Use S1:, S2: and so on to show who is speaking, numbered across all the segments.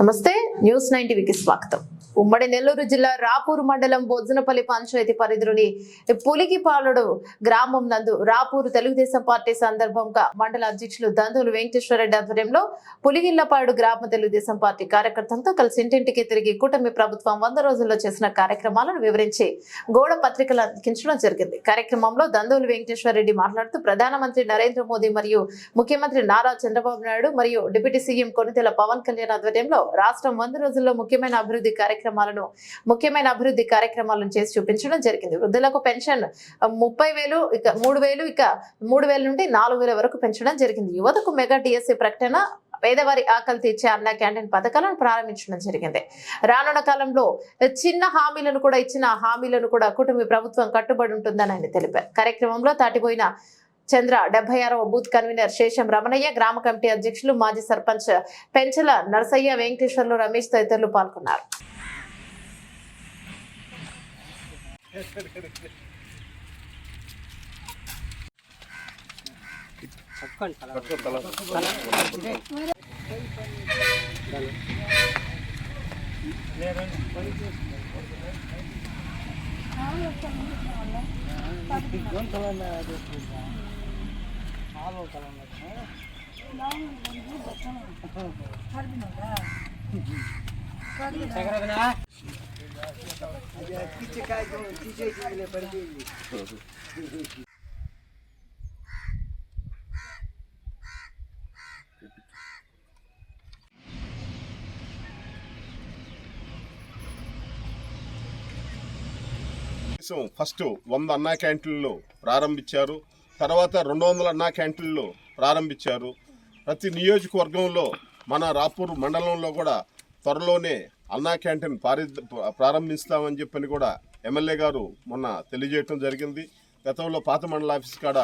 S1: నమస్తే news nine టీవీకి స్వాగతం. ఉమ్మడి నెల్లూరు జిల్లా రాపూర్ మండలం బొజ్జనపల్లి పంచాయతీ పరిధిలోని పులిగిపాలుడు గ్రామం నందు రాపూరు తెలుగుదేశం పార్టీ సందర్భంగా మండల అధ్యక్షులు దందులు వెంకటేశ్వరరెడ్డి ఆధ్వర్యంలో పులిగిల్లపాడు గ్రామ తెలుగుదేశం పార్టీ కార్యకర్తలతో కలిసి ఇంటింటికి తిరిగి కూటమి ప్రభుత్వం వంద రోజుల్లో చేసిన కార్యక్రమాలను వివరించి గోడ పత్రికలు అందించడం జరిగింది. కార్యక్రమంలో దందులు వెంకటేశ్వరరెడ్డి మాట్లాడుతూ ప్రధానమంత్రి నరేంద్ర మోదీ మరియు ముఖ్యమంత్రి నారా చంద్రబాబు నాయుడు మరియు డిప్యూటీ సీఎం కొనితెల పవన్ కళ్యాణ్ ఆధ్వర్యంలో రాష్ట్రం వంద రోజుల్లో ముఖ్యమైన అభివృద్ధి కార్యక్రమాలను ముఖ్యమైన అభివృద్ధి కార్యక్రమాలను చేసి చూపించడం జరిగింది. వృద్ధులకు పెన్షన్ ముప్పై వేలు ఇక మూడు వేలు ఇక మూడు వేల నుండి నాలుగు వేల వరకు పెంచడం జరిగింది. యువతకు మెగా డిఎస్సీ ప్రకటన పేదవారి ఆకలి తీర్చే అన్న క్యాంటీన్ పథకాలను ప్రారంభించడం జరిగింది. రానున్న కాలంలో చిన్న హామీలను కూడా ఇచ్చిన హామీలను కూడా కుటుంబ ప్రభుత్వం కట్టుబడి ఉంటుందని ఆయన తెలిపారు. కార్యక్రమంలో తాటిపోయిన చంద్ర డెబ్బై ఆరవ బూత్ కన్వీనర్ శేషం రమణయ్య గ్రామ కమిటీ అధ్యక్షులు మాజీ సర్పంచ్ పెంచల నరసయ్య వెంకటేశ్వర్లు రమేష్ తదితరులు పాల్గొన్నారు.
S2: ఫస్ట్ వంద అన్నా క్యాంటీన్లు ప్రారంభించారు. తర్వాత రెండు వందల అన్నా క్యాంటీన్లు ప్రారంభించారు. ప్రతి నియోజకవర్గంలో మన రాపూర్ మండలంలో కూడా త్వరలోనే అన్నా క్యాంటీన్ పారి ప్రారంభిస్తామని చెప్పని కూడా ఎమ్మెల్యే గారు మొన్న తెలియజేయటం జరిగింది. గతంలో పాత మండల ఆఫీస్ కాడ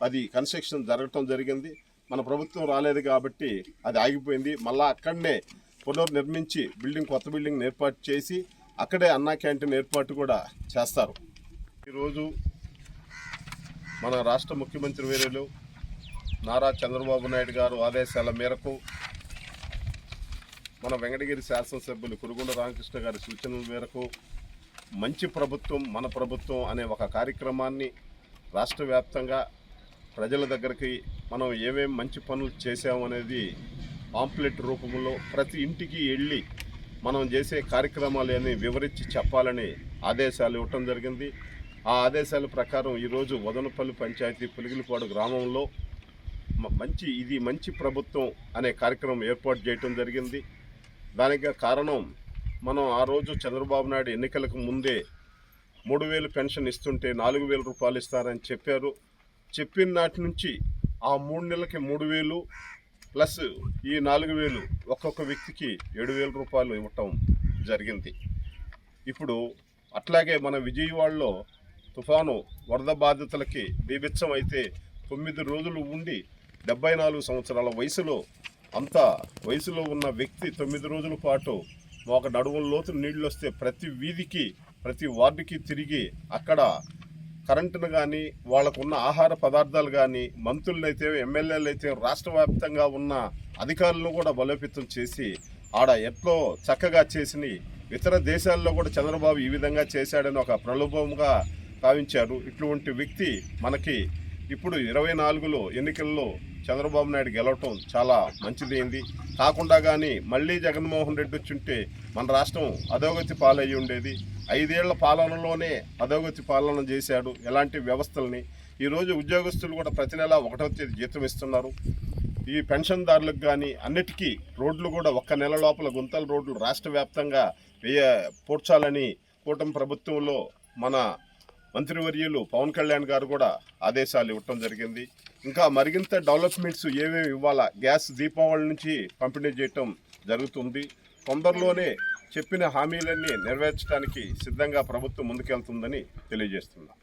S2: అది కన్స్ట్రక్షన్ జరగటం జరిగింది. మన ప్రభుత్వం రాలేదు కాబట్టి అది ఆగిపోయింది. మళ్ళా అక్కడనే పునర్నిర్మించి బిల్డింగ్ కొత్త బిల్డింగ్ ఏర్పాటు చేసి అక్కడే అన్నా క్యాంటీన్ ఏర్పాటు కూడా చేస్తారు. ఈరోజు మన రాష్ట్ర ముఖ్యమంత్రి వేరేలు నారా చంద్రబాబు నాయుడు గారు ఆదేశాల మేరకు మన వెంకటగిరి శాసనసభ్యులు కురుగుండ రామకృష్ణ గారి సూచనల మేరకు మంచి ప్రభుత్వం మన ప్రభుత్వం అనే ఒక కార్యక్రమాన్ని రాష్ట్ర వ్యాప్తంగా ప్రజల దగ్గరికి మనం ఏమేం మంచి పనులు చేసామనేది పాంప్లెట్ రూపంలో ప్రతి ఇంటికి వెళ్ళి మనం చేసే కార్యక్రమాలని వివరించి చెప్పాలని ఆదేశాలు ఇవ్వటం జరిగింది. ఆ ఆదేశాల ప్రకారం ఈరోజు వదనపల్లి పంచాయతీ పులిగిలిపాడు గ్రామంలో మంచి ఇది మంచి ప్రభుత్వం అనే కార్యక్రమం ఏర్పాటు చేయటం జరిగింది. దానికి కారణం మనం ఆ రోజు చంద్రబాబు నాయుడు ఎన్నికలకు ముందే మూడు వేలు పెన్షన్ ఇస్తుంటే నాలుగు వేల రూపాయలు ఇస్తారని చెప్పారు. చెప్పిన నాటి నుంచి ఆ మూడు నెలలకి మూడు వేలు ప్లస్ ఈ నాలుగు వేలు ఒక్కొక్క వ్యక్తికి ఏడు వేల రూపాయలు ఇవ్వటం జరిగింది. ఇప్పుడు అట్లాగే మన విజయవాడలో తుఫాను వరద బాధితులకి బీభత్సం అయితే తొమ్మిది రోజులు ఉండి డెబ్బై నాలుగు సంవత్సరాల వయసులో అంత వయసులో ఉన్న వ్యక్తి తొమ్మిది రోజుల పాటు ఒక నడువుల లోతు నీళ్ళు వస్తే ప్రతి వీధికి ప్రతి వార్డుకి తిరిగి అక్కడ కరెంటును కానీ వాళ్ళకున్న ఆహార పదార్థాలు కానీ మంత్రులైతే ఎమ్మెల్యేలైతే ఎమ్మెల్యేలు అయితే రాష్ట్ర వ్యాప్తంగా ఉన్న అధికారులను కూడా బలోపేతం చేసి ఆడ ఎట్లో చక్కగా చేసిన ఇతర దేశాల్లో కూడా చంద్రబాబు ఈ విధంగా చేశాడని ఒక ప్రలోభంగా భావించారు ఇటువంటి వ్యక్తి మనకి ఇప్పుడు ఇరవై నాలుగులో ఎన్నికల్లో చంద్రబాబు నాయుడు గెలవటం చాలా మంచిదైంది. కాకుండా కానీ మళ్ళీ జగన్మోహన్ రెడ్డి వచ్చుంటే మన రాష్ట్రం అధోగతి పాలయ్యి ఉండేది. ఐదేళ్ళ పాలనలోనే అధోగతి పాలన చేశాడు ఎలాంటి వ్యవస్థల్ని. ఈరోజు ఉద్యోగస్తులు కూడా ప్రతి నెల ఒకటో తేదీ జీతం ఇస్తున్నారు. ఈ పెన్షన్దారులకు కానీ అన్నిటికీ రోడ్లు కూడా ఒక్క నెల లోపల గుంతల రోడ్లు రాష్ట్ర వ్యాప్తంగా వేయ పూడ్చాలని కూటమి ప్రభుత్వంలో మన మంత్రివర్యులు పవన్ కళ్యాణ్ గారు కూడా ఆదేశాలు ఇవ్వటం జరిగింది. ఇంకా మరింత డెవలప్మెంట్స్ ఏమేమి ఇవ్వాలా? గ్యాస్ దీపావళి నుంచి పంపిణీ చేయటం జరుగుతుంది. తొందరలోనే చెప్పిన హామీలన్నీ నెరవేర్చడానికి సిద్ధంగా ప్రభుత్వం ముందుకెళ్తుందని తెలియజేస్తున్నాం.